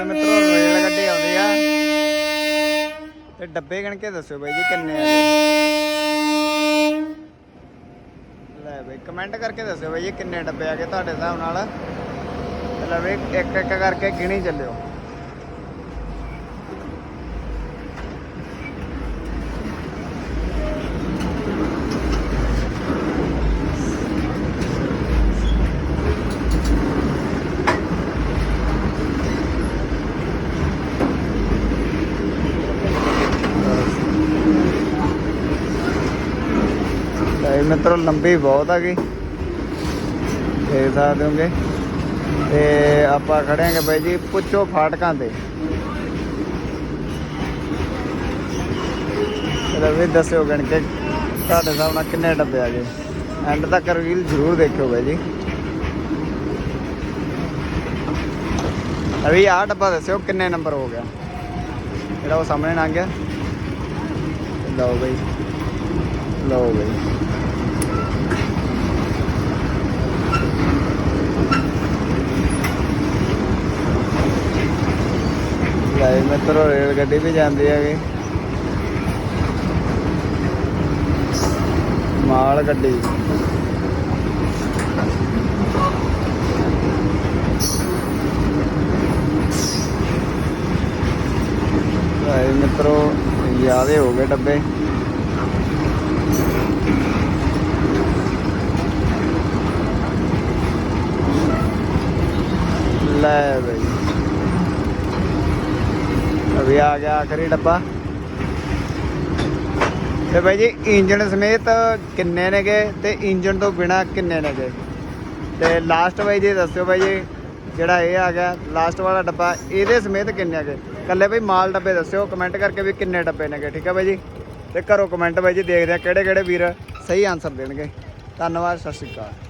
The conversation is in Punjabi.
ਵੀ ਮਿੱਤਰੋ ਰੇਲ ਗੱਡੀ ਆਉਂਦੀ ਆ। ਤੇ ਡੱਬੇ ਗਣ ਕੇ ਦੱਸਿਓ ਬਾਈ ਜੀ ਕਿੰਨੇ ਆ ਲੈ ਬਾਈ ਕਮੈਂਟ ਕਰਕੇ ਦੱਸਿਓ ਬਾਈ ਜੀ ਕਿੰਨੇ ਡੱਬੇ ਆ ਗਏ ਤੁਹਾਡੇ ਹਿਸਾਬ ਨਾਲ। ਲੈ ਬਈ ਇੱਕ ਇੱਕ ਕਰਕੇ ਗਿਣੀ ਚੱਲਿਓ। ਇਹ ਮਿੱਤਰੋ ਲੰਬੀ ਬਹੁਤ ਆ ਗਈ। ਦੇਖ ਸਕਦੇ ਹੋਗੇ। ਤੇ ਆਪਾਂ ਖੜਿਆਂਗੇ ਬਾਈ ਜੀ, ਪੁੱਛੋ ਫਾਟਕਾਂ ਤੇ। ਇਹਦਾ ਵੀ ਦੱਸਿਓ ਗਣ ਕੇ, ਤੁਹਾਡੇ ਹਿਸਾਬ ਨਾਲ ਕਿੰਨੇ ਡੱਬੇ ਆ ਗਏ। ਐਂਡ ਤੱਕ ਰੀਲ ਜ਼ਰੂਰ ਦੇਖਿਓ ਬਾਈ ਜੀ। ਅਭੀ ਆਹ ਡੱਬਾ ਦੱਸਿਓ, ਕਿੰਨੇ ਨੰਬਰ ਹੋ ਗਿਆ। ਜਿਹੜਾ ਉਹ ਸਾਹਮਣੇ ਲੰਘ ਗਿਆ। ਲਓ ਬਈ। ਲਓ ਬਈ। ਲੈ ਮਿੱਤਰੋ, ਰੇਲ ਗੱਡੀ ਵੀ ਜਾਂਦੀ ਹੈਗੇ। ਮਾਲ ਗੱਡੀ। ਲੈ ਮਿੱਤਰੋ ਯਾਦੇ ਹੋ ਗਏ ਡੱਬੇ। ਲੈ ਬਈ। ਆ ਗਿਆ ਆਖਰੀ ਡੱਬਾ। ਤੇ ਬਾਈ ਜੀ ਇੰਜਨ ਸਮੇਤ ਕਿੰਨੇ ਨੇਗੇ ਤੇ ਇੰਜਨ ਤੋਂ ਬਿਨਾ ਕਿੰਨੇ ਨੇਗੇ ਤੇ ਲਾਸਟ ਬਾਈ ਜੀ, ਦੱਸਿਓ ਬਾਈ ਜੀ, ਜਿਹੜਾ ਇਹ ਆ ਗਿਆ ਲਾਸਟ ਵਾਲਾ ਡੱਬਾ, ਇਹਦੇ ਸਮੇਤ ਕਿੰਨੇ ਹੈਗੇ ਕੱਲੇ ਬਾਈ ਮਾਲ ਡੱਬੇ ਦੱਸਿਓ ਕਮੈਂਟ ਕਰਕੇ ਵੀ ਕਿੰਨੇ ਡੱਬੇ ਨੇਗੇ ਠੀਕ ਹੈ ਬਾਈ ਜੀ? ਤੇ ਕਰੋ ਕਮੈਂਟ ਬਾਈ ਜੀ ਦੇਖਦੇ ਆ ਕਿਹੜੇ ਕਿਹੜੇ ਵੀਰ ਸਹੀ ਆਨਸਰ ਦੇਣਗੇ। ਧੰਨਵਾਦ, ਸਤਿ ਸ਼੍ਰੀ ਅਕਾਲ।